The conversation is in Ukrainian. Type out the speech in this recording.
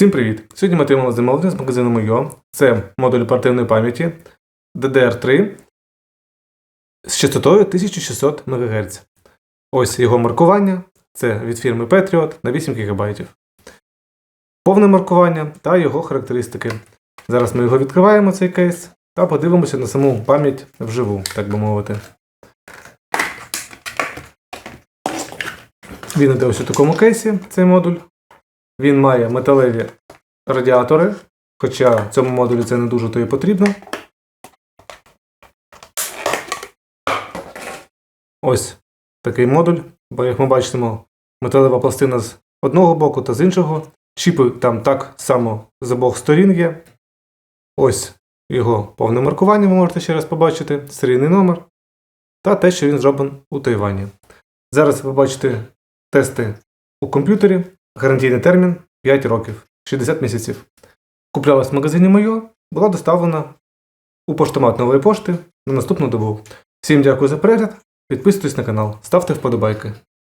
Всім привіт! Сьогодні ми отримали замовлення з магазину Мойо. Це модуль оперативної пам'яті DDR3 з частотою 1600 МГц. Ось його маркування. Це від фірми Patriot на 8 ГБ. Повне маркування та його характеристики. Зараз ми його відкриваємо, цей кейс, та подивимося на саму пам'ять вживу, так би мовити. Він іде ось у такому кейсі, цей модуль. Він має металеві радіатори, хоча цьому модулю це не дуже то і потрібно. Ось такий модуль, бо як ми бачимо, металева пластина з одного боку та з іншого. Чіпи там так само з обох сторін є. Ось його повне маркування, ви можете ще раз побачити, серійний номер та те, що він зроблений у Тайвані. Зараз ви бачите тести у комп'ютері. Гарантійний термін 5 років, 60 місяців. Куплялась в магазині Мойо, була доставлена у поштомат нової пошти на наступну добу. Всім дякую за перегляд. Підписуйтесь на канал, ставте вподобайки.